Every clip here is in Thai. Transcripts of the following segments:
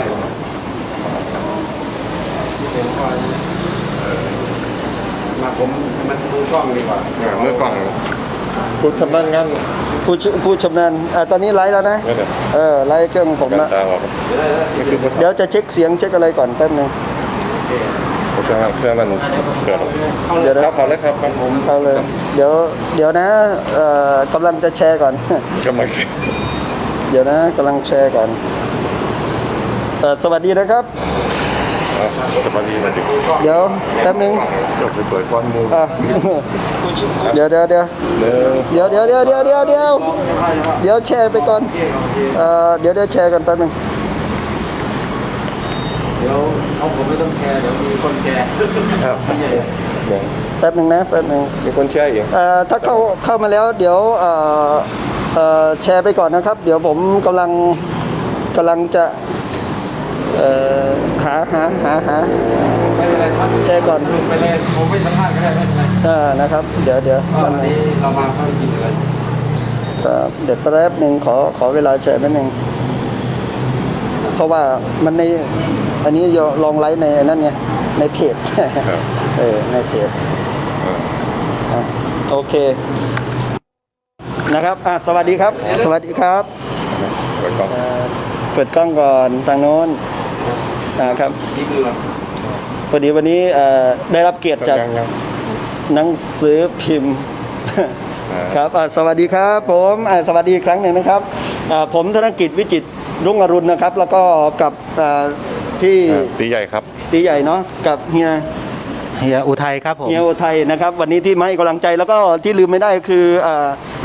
ช่ครับเป็นก่อนมาผมมันมือกล้องดีกว่าอ่าเมื่อกล่องพูดทำบ้านงานผู้ชผู้ชำนาญอ่าตอนนี้ไลฟ์แล้วนะ ไม่ได้เออไลฟ์เครื่องผมกันนะ ตาออกนี่คือพูดเดี๋ยวจะเช็คเสียงเช็คอะไรก่อนแป๊บนึงพูดทำเครื่องมันเกิดเดี๋ยวนะครับเขาเลยครับครับผมเข้าเลย เดี๋ยวเดี๋ยวนะเอ่อกำลังจะแชร์ก่อน กำลังเดี๋ยวนะกำลังแชร์ก่อน เอ่อสวัสดีนะครับ สวัสดีสวัสดีเดี๋ยวแป๊บนึงจบไปเปิดก้อนมูอะเดี๋ยวเดี๋ยวเดี๋ยวเนื้อเดี๋ยวเดี๋ยวเดี๋ยวเดี๋ยวเดี๋ยวเดี๋ยวเดี๋ยวแชร์ไปก่อนเอ่อเดี๋ยวเดี๋ยวแชร์กันแป๊บนึงเดี๋ยวเอาผมไม่ต้องแชร์เดี๋ยวมีคนแชร์ครับไม่ใช่เดี๋ยวแป๊บนึงนะแป๊บนึงมีคนแช่อีกเอ่อถ้าเข้าเข้ามาแล้วเดี๋ยวเอ่อเอ่อแชร์ไปก่อนนะครับ เดี๋ยวผมกำลังกำลังจะ เอ่อหาหาหาหา ไม่เป็นไรครับแชร์ก่อนไปเลยผมไม่สัมภาษณ์ก็ได้ไม่เป็นไรเอ่านะครับ เดี๋ยวเดี๋ยวก็วันนี้เรามาเข้าจริงเลยครับเดี๋ยวแป๊บหนึ่งขอขอเวลาแชร์แป๊บหนึ่งเพราะว่ามันในอันนี้ลองไลฟ์ในนั่นไงในเพจเออในเพจอะโอเค นะครับอะสวัสดีครับ สวัสดีครับเปิดกล่องเอ่อเปิดกล้องก่อนทางโน้น นะครับนี่คือพอดีวันนี้เอ่อได้รับเกียรติจากยังยังหนังสือพิมพ์อ่าครับอ่าสวัสดีครับผมอ่าสวัสดีอีกครั้งหนึ่งนะครับอ่าผมธนกิจวิจิตรรุ่งอรุณนะครับ แล้วก็กับอ่าพี่อ่าตีใหญ่ครับตีใหญ่เนาะกับเฮีย เฮียอุทัยครับผมเฮียอไทยนะครับวันนี้ที่มาให้กำลังใจแล้วก็ที่ลืมไม่ได้คือ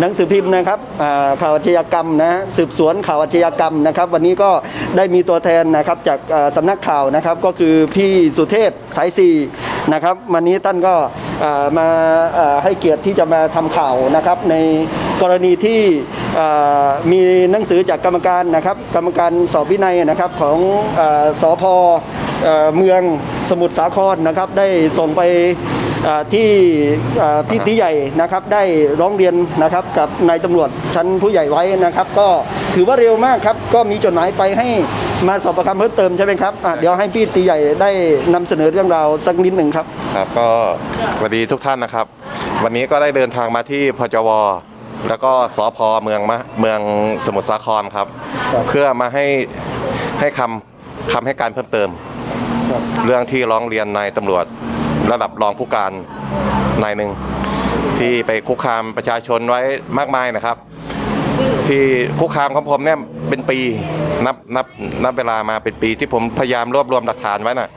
หนังสือพิมพ์นะครับข่าวอาชญากรรมนะสืบสวนข่าวอาชญากรรมนะครับ วันนี้ก็ได้มีตัวแทนนะครับจากอ่าสำนักข่าวนะครับก็คือพี่สุเทพสายสีนะครับวันนี้ท่านก็มาให้เกียรติที่จะมาทำข่าวนะครับในกรณีที่มีหนังสือจากกรรมการนะครับกรรมการสอบวินัยนะครับของอสพเอ่อเมือง สมุทรสาครนะครับได้ส่งไปอ่าที่อ่าพี่ตีใหญ่นะครับได้ร้องเรียนนะครับกับนายตำรวจชั้นผู้ใหญ่ไว้นะครับ ก็ถือว่าเร็วมากครับ ก็มีจดหมายไปให้มาสอบประคำเพิ่มเติมใช่ไหมครับอะเดี๋ยวให้พี่ตีใหญ่ได้นำเสนอเรื่องราวสักนิดหนึ่งครับครับ ก็สวัสดีทุกท่านนะครับ วันนี้ก็ได้เดินทางมาที่พจวแล้วก็สพเมืองมะเมืองสมุทรสาครครับครับเพื่อมาให้ให้คำคำให้การเพิ่มเติม เรื่องที่ร้องเรียนนายตำรวจ ระดับรองผู้การนายหนึ่งที่ไปคุกคามประชาชนไว้มากมายนะครับ ที่คุกคามของผมเนี่ยเป็นปีนับนับนับเวลามาเป็นปีที่ผมพยายามรวบรวมหลักฐานไว้น่ะ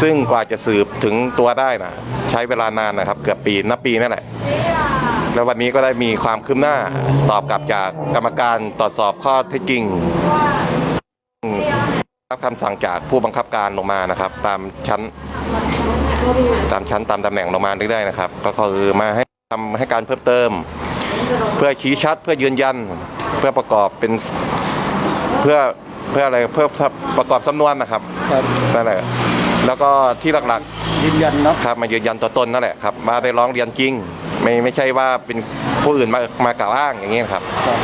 ซึ่งกว่าจะสืบถึงตัวได้นะใช้เวลานานนะครับ เกือบปีนับปีนั่นแหละแล้ววันนี้ก็ได้มีความคืบหน้าตอบกลับจากกรรมการตรวจสอบข้อเท็จจริง รับคำสั่งจากผู้บังคับการลงมานะครับ ตามชั้น ตามชั้นตามตำแหน่งลงมาเรื่อยๆนะครับ ก็คือมาให้ทำให้การเพิ่มเติม เพื่อชี้ชัดเพื่อยืนยันเพื่อประกอบเป็นเพื่อเพื่ออะไรเพื่อประกอบสำนวนนะครับครับนั่นแหละแล้วก็ที่หลักๆยืนยันเนาะครับมายืนยันตัวตนนั่นแหละครับว่าได้ร้องเรียนจริง ไม่ไม่ใช่ว่าเป็นผู้อื่นมามากล่าวอ้างอย่างนี้ครับครับ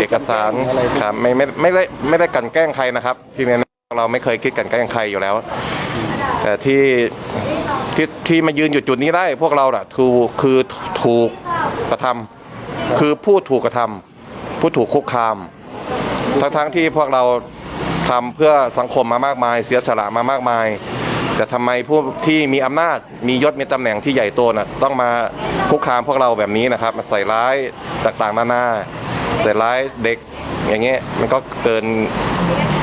เอกสารอะไรครับไม่ไม่ไม่ได้ไม่ได้กลันแกล้งใครนะครับที่นี้ เราไม่เคยคิดกันแกล้งใครอยู่แล้ว แต่ที่ที่ที่มายืนอยู่จุดนี้ได้ พวกเราแหละถูกคือถูกกระทำคือผู้ถูกกระทำผู้ถูกคุกคาม ทั้งทั้งที่พวกเราทำเพื่อสังคมมามากมาย เสียสละมามากมาย แต่ทำไมผู้ที่มีอำนาจมียศมีตำแหน่งที่ใหญ่โตน่ะต้องมาคุกคามพวกเราแบบนี้นะครับมาใส่ร้ายต่างๆนานาใส่ร้ายเด็กอย่างเงี้ยมันก็เกิน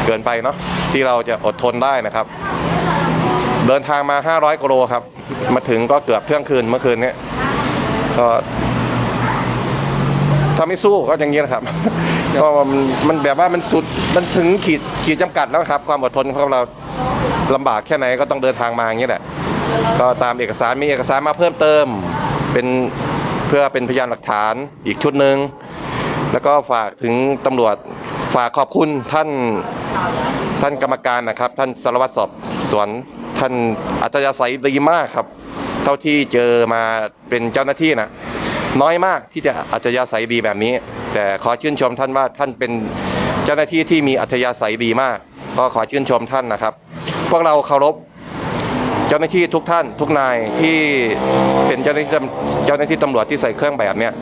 เกินไปเนาะที่เราจะอดทนได้นะครับ เดินทางมา 500กิโลครับ มาถึงก็เกือบเที่ยงคืนเมื่อคืนเนี้ยก็ถ้าไม่สู้ก็อย่างนี้นะครับก็มันมันแบบว่ามันสุดมันถึงขีดขีดจำกัดแล้วครับ ความอดทนของเราลำบากแค่ไหนก็ต้องเดินทางมาอย่างนี้แหละก็ตามเอกสารมีเอกสารมาเพิ่มเติม เป็นเพื่อเป็นพยานหลักฐานอีกชุดหนึ่งแล้วก็ฝากถึงตำรวจ ฝากขอบคุณท่านท่านกรรมการนะครับ ท่านสารวัตรสอบสวนท่านอัจฉริยะใสดีมากครับ เท่าที่เจอมาเป็นเจ้าหน้าที่นะน้อยมากที่จะอัจฉริยะใสดีแบบนี้ แต่ขอชื่นชมท่านว่าท่านเป็นเจ้าหน้าที่ที่มีอัจฉริยะใสดีมาก ก็ขอชื่นชมท่านนะครับ พวกเราเคารพเจ้าหน้าที่ทุกท่านทุกนายที่เป็นเจ้าหน้าที่เจ้าหน้าที่ตำรวจที่ใส่เครื่องแบบเนี้ย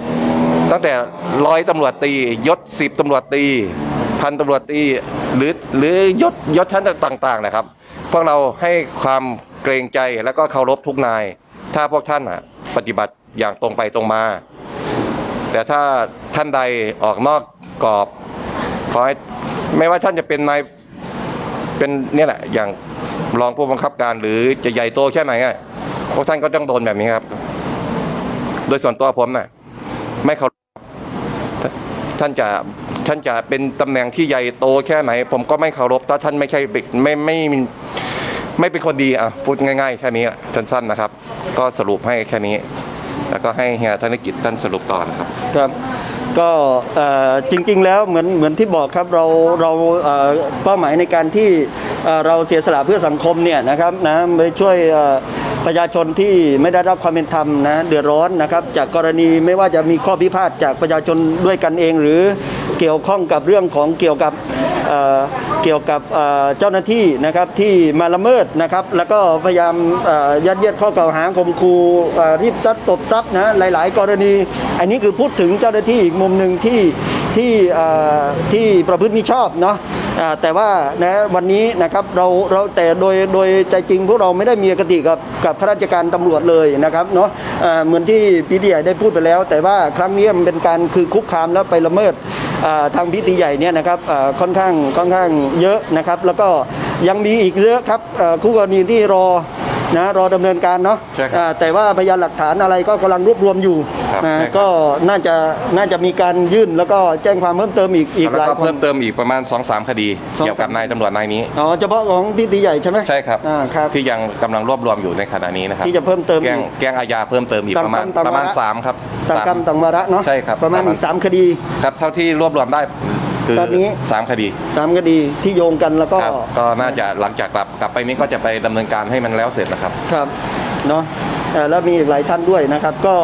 ตั้งแต่ร้อยตำรวจตียศสิบตำรวจตี พันตำรวจตีหรือหรือยศยศชั้นต่างๆนะครับ พวกเราให้ความเกรงใจแล้วก็เคารพทุกนาย ถ้าพวกท่านปฏิบัติอย่างตรงไปตรงมา แต่ถ้าท่านใดออกนอกกรอบขอให้ไม่ว่าท่านจะเป็นนายเป็นเนี่ยแหละอย่างรองผู้บังคับการหรือจะใหญ่โตแค่ไหนอะพวกท่านก็ต้องโดนแบบนี้ครับ โดยส่วนตัวผมน่ะไม่เขาท่าท่านจะ ท่านจะเป็นตำแหน่งที่ใหญ่โตแค่ไหน ผมก็ไม่เคารพถ้าท่านไม่ใช่ไม่ไม่ไม่ไม่เป็นคนดีอะพูดง่ายๆแค่นี้อะสั้นๆนะครับ ก็สรุปให้แค่นี้ แล้วก็ให้เฮียธนกิจท่านสรุปต่อนะครับครับก็จริงๆแล้วเหมือนเหมือนที่บอกครับเราเราเป้าหมายในการที่เราเสียสละเพื่อสังคมเนี่ยนะครับนะไปช่วย ประชาชนที่ไม่ได้รับความเป็นธรรมนะเดือดร้อนนะครับจากกรณีไม่ว่าจะมีข้อพิพาทจากประชาชนด้วยกันเอง หรือเกี่ยวข้องกับเรื่องของเกี่ยวกับเเกี่ยวกับเเจ้าหน้าที่นะครับที่มาละเมิดนะครับแล้วก็พยายามยัดเยียดข้อกล่าวหาข่มขู่รีบซัดตบซับนะหลาย ๆ กรณี อันนี้คือพูดถึงเจ้าหน้าที่อีกมุมหนึ่งที่ที่ที่ประพฤติมิชอบเนาะ แต่ว่านะวันนี้นะครับเราเราแต่โดยโดยใจจริงพวกเราไม่ได้มีอคติกับกับข้าราชการตำรวจเลยนะครับเนาะเหมือนที่พี่ใหญ่ได้พูดไปแล้ว แต่ว่าครั้งนี้มันเป็นการคือคุกคามแล้วไปละเมิดทางพิธีใหญ่เนี่ยนะครับค่อนข้างค่อนข้างเยอะนะครับ แล้วก็ยังมีอีกเยอะครับคู่กรณีที่รอ นะรอดำเนินการเนาะใช่ครับอ่าแต่ว่าพยานหลักฐานอะไรก็กำลังรวบรวมอยู่ครับนะใช่ครับก็น่าจะน่าจะมีการยื่นแล้วก็แจ้งความเพิ่มเติมอีกอีกหแล้ลาวยก็คนเพิ่มเติมอีกประมาณ2อสคดีสองสามเกี่ยวกับนายตำรวจนายนี้อ๋อเฉพาะของพิธีใหญ่ใช่ไหมใช่ครับอ่าครับที่ยังกำลังรวบรวมอยู่ในขณะนี้นะครับที่จะเพิ่มเติมแกล้งอีกแกล้งอาญาเพิ่มเติมอีกต่างประมาณกรรมต่างประมาณวาระสามครับต่างกรรมสามต่างวาระเนาะใช่ครับประมาณประมาณอีกสามคดีครับเท่าที่รวบรวมได้ คือตอนนี้สามคดีสามคดีที่โยงกันแล้วก็ครับก็น่าจะหลังจากกลับกลับไปนี้ก็จะไปดำเนินการให้มันแล้วเสร็จนะครับ ครับเนาะเอ่อแล้วมีอีกหลายท่านด้วยนะครับ ก็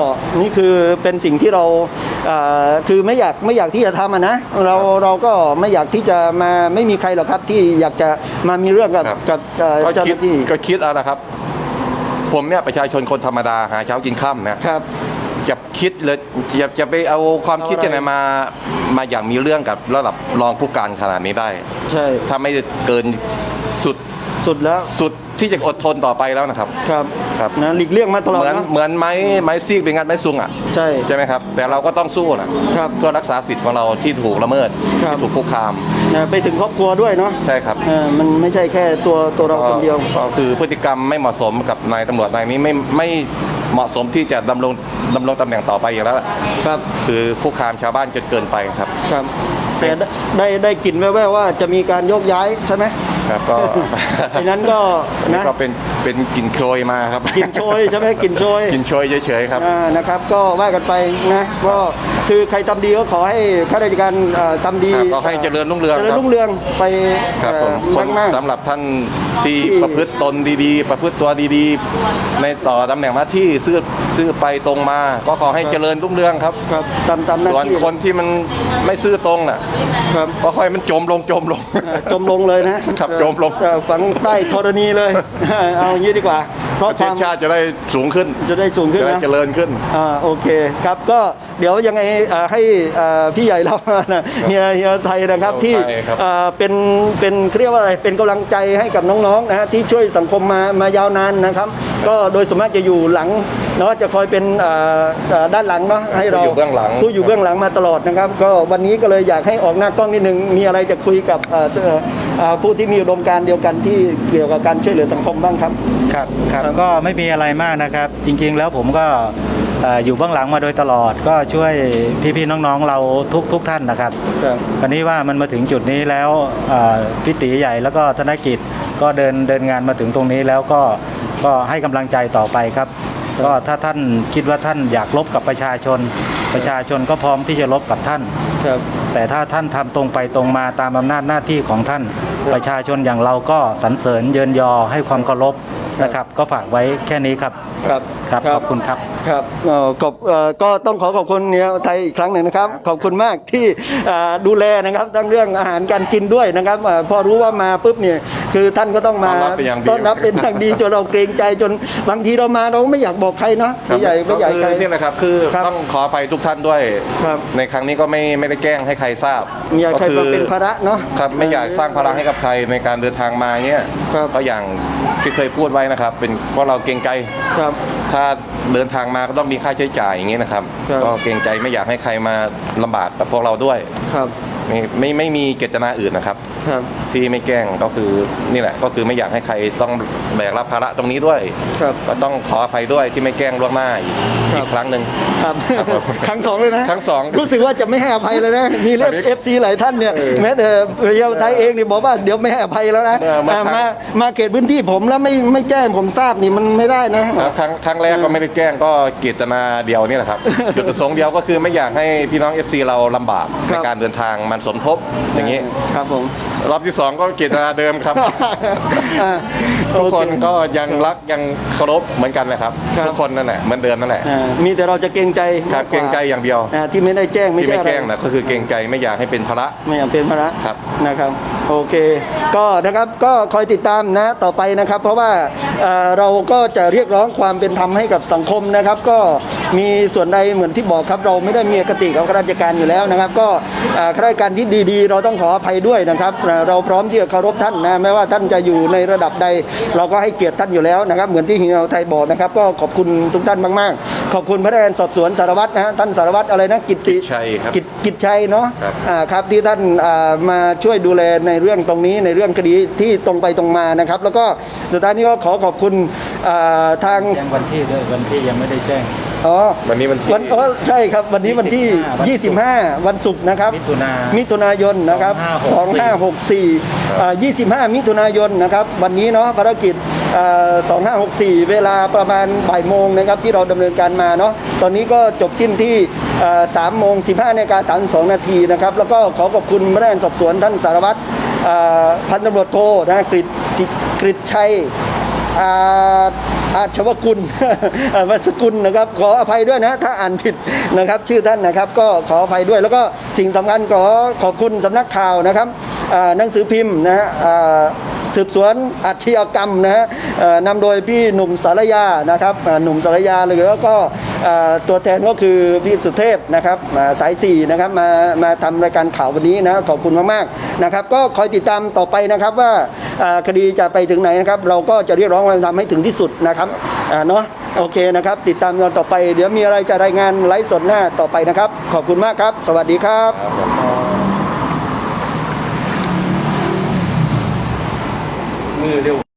นี่คือเป็นสิ่งที่เราเอ่อคือไม่อยากไม่อยากที่จะทำอะนะเราเราก็ไม่อยากที่จะมาไม่มีใครหรอกครับที่อยากจะมามีเรื่องกับครับ กับเอ่อก็เจ้าหคิดน้าที่ก็คิดเอาละครับ ผมเนี่ยประชาชนคนธรรมดาหาเช้ากินค่ำนะครับ จะคิดเลยจะจะไปเอาความคิดเอาอะไรจะไหนมามาอย่างมีเรื่องกับระดับรองผู้การขนาดนี้ได้ ใช่ถ้าไม่เกินสุดสุดแล้วสุดที่จะอดทนต่อไปแล้วนะครับ ครับครับนะหลีกเลี่ยงมาตลอดเหมือนเนาะเหมือนไม้ไม้ซีกเป็นงานไม้ซุงอะใช่ใช่ไหมครับ แต่เราก็ต้องสู้นะครับเพื่อรักษาสิทธิ์ของเราที่ถูกละเมิดครับที่ถูกคุกคามนะไปถึงครอบครัวด้วยเนาะใช่ครับเออมันไม่ใช่แค่ตัวตัวเราคนเดียวก็คือพฤติกรรมไม่เหมาะสมกับนายตำรวจนายนี้ไม่ไม่ เหมาะสมที่จะดำรงดำรงตำแหน่งต่อไปอย่างแล้วล่ะครับ คือคุกคามชาวบ้านจนเกินไปครับ ครับแต่ได้ได้ได้กลิ่นแว่วๆว่าจะมีการโยกย้ายใช่ไหม ครับก็ ดังนั้นก็นี่นะก็เป็นเป็นกลิ่นโชยมาครับกลิ่นโชยใช่ไหมกลิ่นโชย กลิ่นโชยเฉยๆครับ อ่านะครับก็ว่ากันไปนะก็คือใครทำดีก็ขอให้ข้าราชการเอ่อทำดีครับก็ให้เจริญรุ่งเรืองเจริญครับ รุ่งเรืองไปครับผมคเอ่นอมากๆ สำหรับท่านที่ที่ ประพฤติตนดีๆ ประพฤติตัวดีๆ ในต่อตำแหน่งหน้าที่ซื่อซื่อไปตรงมา ก็ขอให้เจริญรุ่งเรืองครับ ครับตามตามหน้าส่วนที่คนที่มันไม่ซื่อตรงน่ะ ครับก็ค่อยมันจมลงจมลง เอ่อจมลงเลยนะครับจมลง เอ่อฝังใต้ธรณีเลย เอาอย่างนี้ดีกว่า เพปราะระคเทวาศมชาติจะได้สูงขึ้น จะได้สูงขึ้นจะได้นะ เจริญขึ้น อ่าโอเคครับก็เดี๋ยวยังไงเอ่อให้เอ่อพี่ใหญ่เรานะเฮียเฮียไทยนะครับเฮีที่ยไทยครับเอ่อเป็นเป็นเรียกว่าอะไรเป็นกำลังใจให้กับน้องๆนะฮะที่ช่วยสังคมมามายาวนานนะครับ ก็โดยสมมติจะอยู่หลังเนาะจะคอยเป็นเอ่อเอ่อด้านหลังเนาะให้เราผู้อยู่เบื้องหลัง ผู้อยู่เบื้องหลังมาตลอดนะครับ ก็วันนี้ก็เลยอยากให้ออกหน้ากล้องนิดนึงมีอะไรจะคุยกับเอ่อเอ่อเอ่อผู้ที่มีอุดมการณ์เดียวกันที่เกี่ยวกับการช่วยเหลือสังคมบ้างครับ ครับครับครับก็ไม่มีอะไรมากนะครับ จริงๆแล้วผมก็เอ่ออยู่เบื้องหลังมาโดยตลอด ก็ช่วยพี่ๆน้องๆเราทุกทุกท่านนะครับครับคราวนี้ว่ามันมาถึงจุดนี้แล้วเอ่อพี่ตีใหญ่แล้วก็ธนกิจก็เดินเดินงานมาถึงตรงนี้แล้วก็ก็ให้กำลังใจต่อไปครับ ก็ถ้าท่านคิดว่าท่านอยากลบกับประชาชน ประชาชนก็พร้อมที่จะลบกับท่านครับแต่ถ้าท่านทำตรงไปตรงมาตามอำนาจหน้าที่ของท่าน ประชาชนอย่างเราก็สรรเสริญเยินยอให้ความเคารพ นะครับ ก็ฝากไว้แค่นี้ครับครับครับขอบคุณครับ ครับเอ่อขอบเอ่อก็ต้องขอขอบคุณเนี่ยไทยอีกครั้งหนึ่งนะครับ ขอบคุณมากที่อ่าดูแลนะครับทั้งเรื่องอาหารการกินด้วยนะครับอ่าพอรู้ว่ามาปุ๊บเนี่ย คือท่านก็ต้องมาต้อนรับเป็นอย่างดี ต้อนรับเป็นอย่างดีจนเราเกรงใจจนบางทีเรามาเราไม่อยากบอกใครเนาะครับไม่ใหญ่ไม่ใหญ่ก็ใครคือนี่แหละครับคือครับต้องขออภัยทุกท่านด้วย ครับ ในครั้งนี้ก็ไม่ไม่ได้แกล้งให้ใครทราบไม่อยากใครก็มาเป็นภาระเนาะ ครับไม่อยากสร้างภาระให้กับใครในการเดินทางมาเนี้ยครับ ก็อย่างที่เคยพูดไว้นะครับ เป็นเพราะเราเกรงใจ ครับ ถ้าเดินทางมาก็ต้องมีค่าใช้จ่ายอย่างนี้นะครับ ครับ ก็เกรงใจไม่อยากให้ใครมาลำบากกับพวกเราด้วย ครับ ไม่ไม่ไม่มีเจตนาอื่นนะครับ ครับ ที่ไม่แกล้งก็คือนี่แหละ ก็คือไม่อยากให้ใครต้องแบกรับภาระตรงนี้ด้วย ครับ ก็ต้องขออภัยด้วยที่ไม่แกล้งล่วงหน้าอีกครับ อีกครั้งหนึ่ง ครับ ครับผมครั้งสองเลยนะครั้งสอง รู้สึกว่าจะไม่ให้อภัยเลยนะ มีเรื่อง อันนี้เอฟซีหลายท่านเนี่ย แม้แต่เยาวไทยเองนี่บอกว่าเดี๋ยวไม่ให้อภัยแล้วนะเออมาอ่าครั้ง มามาเขตพื้นที่ผมแล้วไม่ไม่แจ้งผมทราบนี่มันไม่ได้นะ ครับครั้งครั้งแรกก็ไม่ได้แกล้งก็เจตนาเดียวนี่แหละครับ จุดประสงค์เดียวก็คือไม่อยากให้พี่น้อง FC เราลำบากครัในบการเดินทางมันสมทบอย่างนี้ ครับผมรอบที่สองก็เจตนาเดิมครับ อ่าทุกคนโอเก็ยังรักยังเคารพเหมือนกันแหละครับ ครับ ทุกคนนั่นแหละเหมือนเดิมนั่นแหละอ่ามีแต่เราจะเกรงใจครับเกรงใจอย่างเดียวอ่าที่ไม่ได้แจ้งไม่ที่ใช่ไม่อะไรแกล้งนะก็คือเกรงใจไม่อยากให้เป็นภาระ ไม่อยากเป็นภาระ ครับ นะครับโอเคก็นะครับก็คอยติดตามนะต่อไปนะครับ เพราะว่าเอ่อเราก็จะเรียกร้องความเป็นธรรมให้กับสังคมนะครับ ก็มีส่วนใดเหมือนที่บอกครับ เราไม่ได้มีอคติกับข้าราชการอยู่แล้วนะครับ ก็เอ่อข้าราชการที่ดีๆ เราต้องขออภัยด้วยนะครับเอ่อเราพร้อมที่จะเคารพท่านนะไม่ว่าท่านจะอยู่ในระดับใด เราก็ให้เกียรติท่านอยู่แล้วนะครับ เหมือนที่เฮียไทยบอกนะครับก็ขอบคุณทุกท่านมากๆ ขอบคุณพนักงานสอบสวนสารวัตรนะฮะท่านสารวัตรอะไรนะกิตติกิจชัยครับกิจกิจชัยเนาะครับ อ่าครับที่ท่านอ่ามาช่วยดูแลในเรื่องตรงนี้ในเรื่องคดีที่ตรงไปตรงมานะครับ แล้วก็สุดท้ายนี้ก็ขอขอบคุณอ่าทาง แจ้งวันที่ด้วยวันที่ยังไม่ได้แจ้ง อ๋อวันนี้วันที่ วันอ๋อใช่ครับ วันนี้วันที่25 25 วันศุกร์นะครับ มิถุนามิถุนายนนะครับ 2564อ่า25 มิถุนายนนะครับ วันนี้เนาะภารกิจอ่า2564 เวลาประมาณบ่ายโมงนะครับที่เราดำเนินการมาเนาะ ตอนนี้ก็จบสิ้นที่อ่า3โมง15นาฬิกา32 นาทีนะครับ แล้วก็ขอขอบคุณพนักงานสอบสวนท่านสารวัตรอ่าพันตำรวจโทนะกริตจิกริตชัยอา อาชวกุลอ่าวัสกุลนะครับ ขออภัยด้วยนะถ้าอ่านผิดนะครับชื่อท่านนะครับ ก็ขออภัยด้วยแล้วก็สิ่งสำคัญขอขอบคุณสำนักข่าวนะครับหนังสือพิมพ์นะฮะสืบสวนอาชญากรรมนะฮะนำโดยพี่หนุ่มสารยานะครับหนุ่มสารยาเลยแล้วก็ ตัวแทนก็คือพี่สุเทพนะครับาสายสี่นะครับมามาทำรายการข่าววันนี้นะขอบคุณมากๆนะครับ ก็คอยติดตามต่อไปนะครับว่าคดีจะไปถึงไหนนะครับ เราก็จะเรียกร้องความเป็นธรรมให้ถึงที่สุดนะครับเนาะโอเคนะครับ ติดตามกันต่อไป เดี๋ยวมีอะไรจะรายงานไลฟ์สดหน้าต่อไปนะครับ ขอบคุณมากครับ สวัสดีครับมือเร็ว